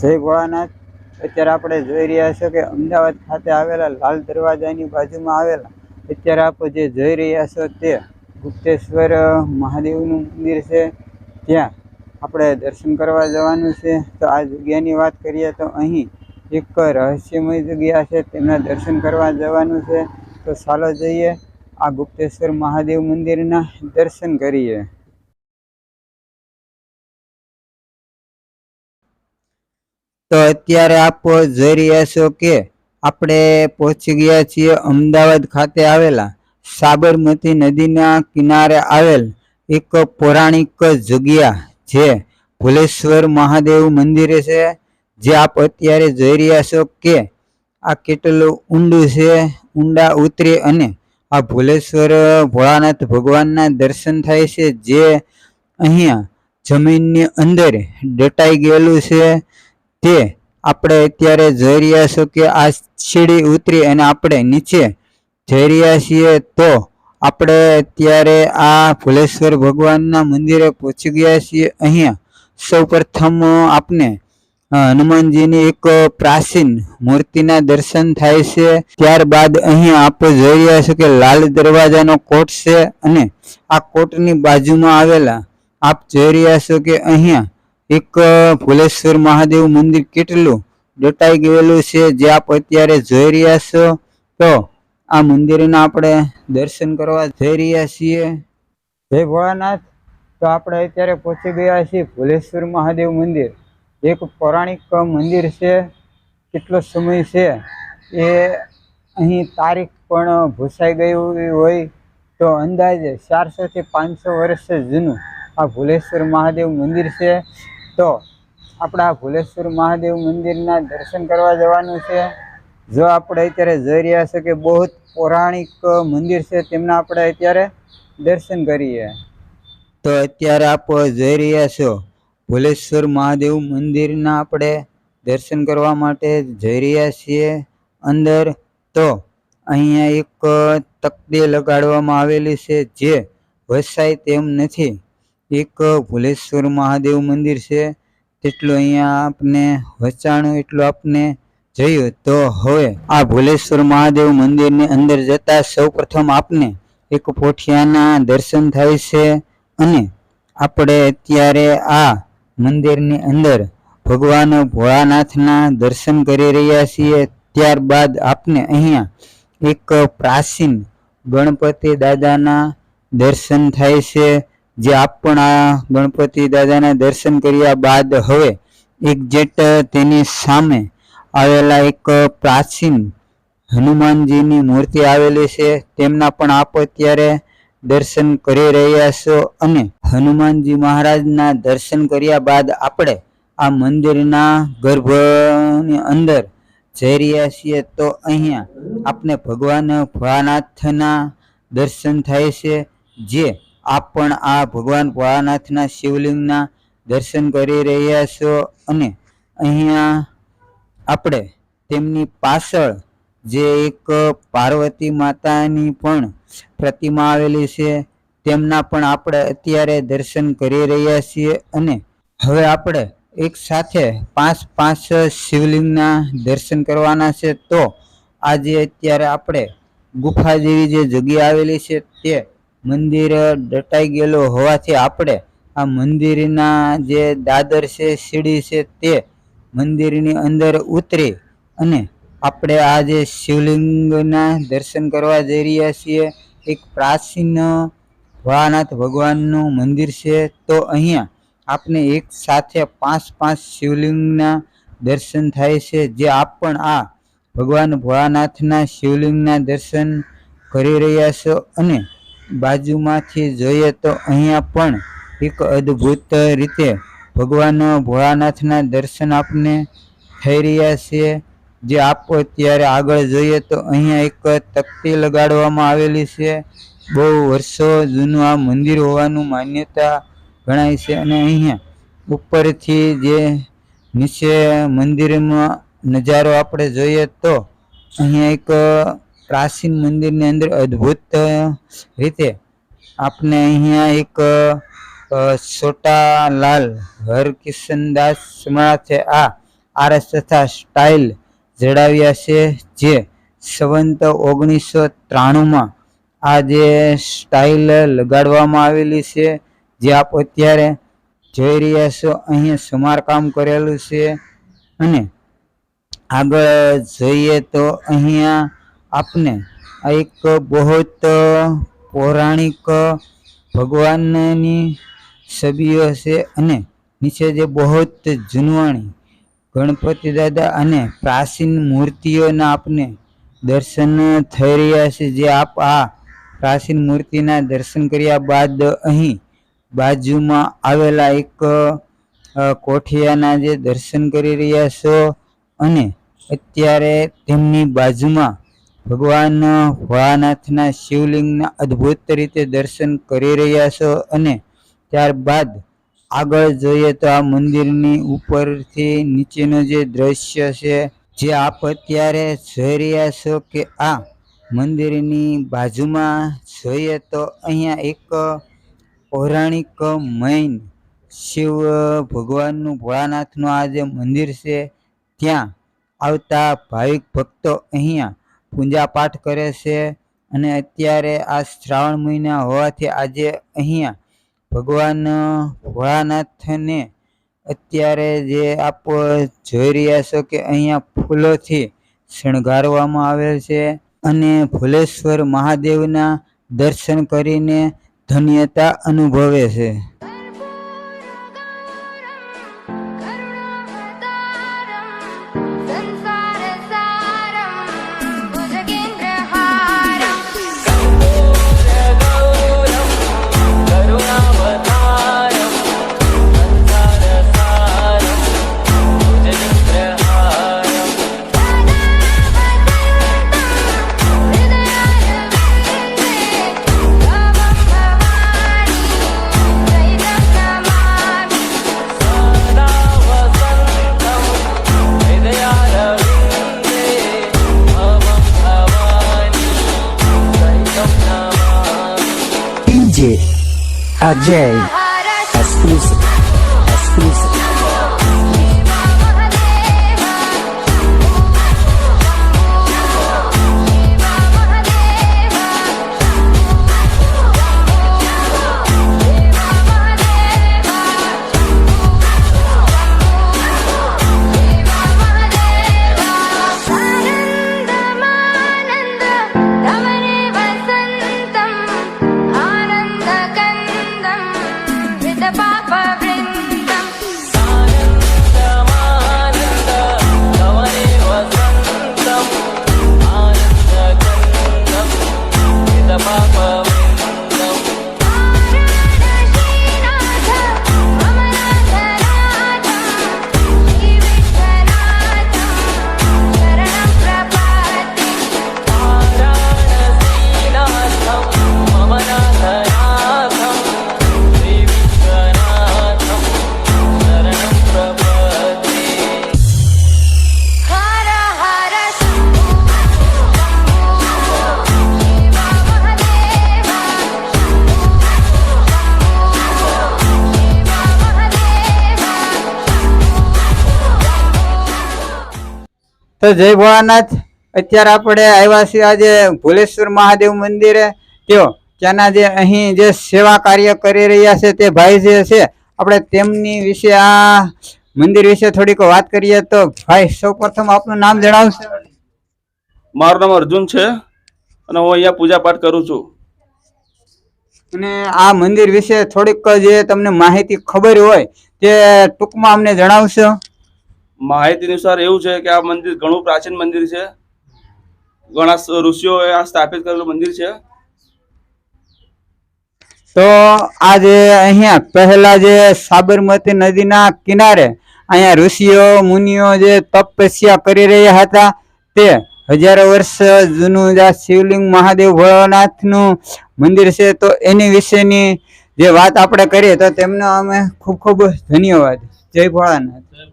જય ભોળાનાથ અત્યારે આપણે જોઈ રહ્યા છો કે અમદાવાદ ખાતે આવેલા લાલ દરવાજાની બાજુમાં આવેલા. અત્યારે આપણે જે જોઈ રહ્યા છો તે ગુપ્તેશ્વર મહાદેવનું મંદિર છે. ત્યાં આપણે દર્શન કરવા જવાનું છે. તો આ જગ્યાની વાત કરીએ તો અહીં એક રહસ્યમય જગ્યા છે. તેમના દર્શન કરવા જવાનું છે. તો ચાલો જઈએ આ ગુપ્તેશ્વર મહાદેવ મંદિરના દર્શન કરીએ. તો અત્યારે આપ જોઈ રહ્યા છો કે આપણે પહોંચી ગયા છીએ અમદાવાદ ખાતે આવેલા સાબરમતી નદીના કિનારે આવેલ એક પૌરાણિક જગ્યા જે ભુલેશ્વર મહાદેવ મંદિર છે. જે આપ અત્યારે જોઈ રહ્યા છો કે આ કેટલું ઊંડું છે, ઊંડા ઉતરી અને આ ભુલેશ્વર ભોળાનાથ ભગવાનના દર્શન થાય છે. જે અહીંયા જમીનની અંદર દટાઈ ગયેલું છે. તે આપણે અત્યારે જોઈ રહ્યા છો કે આ સીડી ઉતરી અને આપણે નીચે જઈ રહ્યા છીએ, તો આપણે અત્યારે આ ભુલેશ્વર ભગવાનના મંદિરે પહોંચી ગયા છીએ. અહીંયા સૌ પ્રથમ આપને હનુમાનજીની એક પ્રાચીન મૂર્તિના દર્શન થાય છે. ત્યારબાદ અહીંયા આપણે જોઈ રહ્યા છો કે લાલ દરવાજાનો કોટ છે અને આ કોટની બાજુમાં આવેલા આપ જોઈ રહ્યા છો કે અહીંયા એક ભુલેશ્વર મહાદેવ મંદિર કેટલું દટાઈ ગયેલું છે? જે આપ અત્યારે જોઈ રહ્યા છો, તો આ મંદિરના આપણે દર્શન કરવા જઈ રહ્યા છીએ. જય ભોળાનાથ. તો આપણે અત્યારે પહોંચી ગયા છીએ ભુલેશ્વર મહાદેવ મંદિર. એક પૌરાણિક મંદિર છે. કેટલો સમય છે? એ અહીં તારીખ પણ ભૂસાઈ ગયું હોય તો અંદાજે ચારસોથી પાંચસો વર્ષ જૂનું આ ભુલેશ્વર મહાદેવ મંદિર છે. તો આપણા ભુલેશ્વર મહાદેવ મંદિરના દર્શન કરવા જવાનું છે. જો આપણે અત્યારે જોઈ રહ્યા છે કે બહુ પૌરાણિક મંદિર છે, તેમના આપણે અત્યારે દર્શન કરીએ. તો અત્યારે આપ જઈ રહ્યા છો, ભુલેશ્વર મહાદેવ મંદિરના આપણે દર્શન કરવા માટે જઈ રહ્યા છીએ અંદર. તો અહીંયા એક તકદી લગાડવામાં આવેલી છે, જે વસાય તેમ નથી. એક ભુલેશ્વર મહાદેવ મંદિર છે. તેટલું અહીંયા આપને વચાણું એટલું આપને જોયું તો હવે આ ભુલેશ્વર મહાદેવ મંદિરની અંદર જતા સૌપ્રથમ આપને એક પોઠિયાના દર્શન થાય છે અને આપણે અત્યારે આ મંદિરની અંદર ભગવાન ભોળાનાથના દર્શન કરી રહ્યા છીએ. ત્યારબાદ આપને અહીંયા એક પ્રાચીન ગણપતિ દાદાના દર્શન થાય છે. જે આપ પણ આ ગણપતિ દાદાના દર્શન કર્યા બાદ હવે એક્ઝેક્ટ તેની સામે આવેલા એક પ્રાચીન હનુમાનજીની મૂર્તિ આવેલી છે. તેમના પણ આપ અત્યારે દર્શન કરી રહ્યા છો અને હનુમાનજી મહારાજના દર્શન કર્યા બાદ આપણે આ મંદિરના ગર્ભની અંદર જઈ રહ્યા છીએ તો અહીંયા આપણે ભગવાન ભોળાનાથના દર્શન થાય છે, જે આપ પણ આ ભગવાન ભોળાનાથના શિવલિંગના દર્શન કરી રહ્યા છો અને અહીંયા આપણે તેમની પાછળ જે એક પાર્વતી માતાની પણ પ્રતિમા આવેલી છે, તેમના પણ આપણે અત્યારે દર્શન કરી રહ્યા છીએ અને હવે આપણે એક સાથે પાંચ પાંચ શિવલિંગના દર્શન કરવાના છે. તો આજે અત્યારે આપણે ગુફા જેવી જે જગ્યા આવેલી છે તે મંદિર દટાઈ ગયેલો હોવાથી આપણે આ મંદિરના જે દાદર છે, સીડી છે તે મંદિરની અંદર ઉતરી અને આપણે આ જે શિવલિંગના દર્શન કરવા જઈ રહ્યા છીએ, એક પ્રાચીન ભોળાનાથ ભગવાનનું મંદિર છે, તો અહીંયા આપને એક સાથે પાંચ પાંચ શિવલિંગના દર્શન થાય છે, જે આપ પણ આ ભગવાન ભોળાનાથના શિવલિંગના દર્શન કરી રહ્યા છો અને બાજુમાંથી જોઈએ તો અહીંયા પણ એક અદ્ભુત રીતે ભગવાન ભોળાનાથના દર્શન આપને થઈ રહ્યા છે. જે આપ અત્યારે આગળ જોઈએ તો અહીંયા એક તકતી લગાડવામાં આવેલી છે. બહુ વર્ષો જૂનું આ મંદિર હોવાનું માન્યતા ગણાય છે અને અહીંયા ઉપરથી જે નીચે મંદિરમાં નજારો આપણે જોઈએ તો અહીંયા એક પ્રાચીન મંદિરની અંદર અદ્ભુત રીતે આપને અહીંયા એક છોટાલાલ હરકિશનદાસ સમાથે આ આરસ તથા સ્ટાઇલ જડાવ્યા છે, જે સંવંત ઓગણીસો ત્રાણુંમાં આ જે સ્ટાઇલ લગાડવામાં આવેલી છે, જે આપ અત્યારે જોઈ રહ્યા છો, અહીંયા સમારકામ કરેલું છે. અને આગળ જોઈએ તો અહીંયા આ એક બહુત પૌરાણિક ભગવાનની છબીઓ છે અને નીચે જે બહોત જૂનવાણી, ગણપતિ દાદા અને પ્રાચીન મૂર્તિઓના આપને દર્શન થઈ રહ્યા છે, જે આપ આ પ્રાચીન મૂર્તિના દર્શન કર્યા બાદ અહીં બાજુમાં આવેલા એક કોઠિયાના જે દર્શન કરી રહ્યા છો અને અત્યારે તેમની બાજુમાં ભગવાન ભોળાનાથના શિવલિંગના અદ્ભુત રીતે દર્શન કરી રહ્યા છો અને ત્યારબાદ આગળ જોઈએ તો આ મંદિરની ઉપરથી નીચેનું જે દ્રશ્ય છે, જે આપ અત્યારે જોઈ રહ્યા છો કે આ મંદિરની બાજુમાં જોઈએ તો અહીંયા એક પૌરાણિક મૈન શિવ ભગવાનનું ભોળાનાથનું આ જે મંદિર છે, ત્યાં આવતા ભાવિક ભક્તો અહીંયા પૂજા પાઠ કરે છે અને અત્યારે આ શ્રાવણ મહિના હોવાથી આજે અહીંયા ભગવાન ભોળાનાથને અત્યારે જે આપ જોઈ રહ્યા છો કે અહીંયા ફૂલોથી શણગારવામાં આવેલ છે અને ભુલેશ્વર મહાદેવના દર્શન કરીને ધન્યતા અનુભવે છે. G. Ah, J. તો જય ભોળાનાથ. અત્યારે આપણે આવ્યા છીએ આજે ભુલેશ્વર મહાદેવ મંદિરે. તેઓ ત્યાંના જે અહીં જે સેવા કાર્ય કરી રહ્યા છે તે ભાઈ જે છે આપણે તેમની વિશે આ મંદિર વિશે થોડીક વાત કરીએ તો ભાઈ સૌ પ્રથમ આપનું નામ જણાવશો મારું નામ અર્જુન છે અને હું અહીંયા પૂજા પાઠ કરું છું. અને આ મંદિર વિશે થોડીક જે તમને માહિતી ખબર હોય તે ટૂંકમાં અમને જણાવશો. માહિતી અનુસાર એવું છે કે આ મંદિર ઘણું પ્રાચીન મંદિર છે. ઘણા ઋષિઓએ આ સ્થાપિત કરેલું મંદિર છે. તો આજે અહીંયા પહેલા જે સાબરમતી નદીના કિનારે અહીંયા ઋષિઓ, મુનિઓ જે તપસ્યા કરી રહ્યા હતા, તે હજારો વર્ષ જૂનું જે શિવલિંગ મહાદેવ ભોળાનાથનું મંદિર છે, તો એની વિશેની જે વાત આપણે કરીએ, તો તેમનો અમે ખૂબ ખૂબ ધન્યવાદ. જય ભોળાનાથ.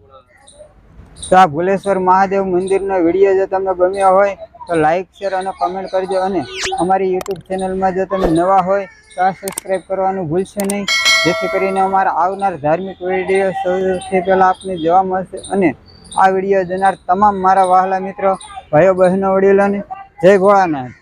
તો આ ભુલેશ્વર મહાદેવ મંદિરનો વીડિયો જો તમને ગમ્યો હોય, તો લાઈક શેર અને કમેન્ટ કરજો. અને અમારી યુટ્યુબ ચેનલમાં જો તમે નવા હોય, તો આ સબસ્ક્રાઈબ કરવાનું ભૂલશો નહીં. જેથી કરીને અમારા આવનાર ધાર્મિક વીડિયો સૌથી પહેલાં આપને જોવા મળશે. અને આ વીડિયો જોનાર તમામ મારા વહાલા મિત્રો, ભાઈઓ, બહેનો, વડીલોને જય ભોળાનાથ.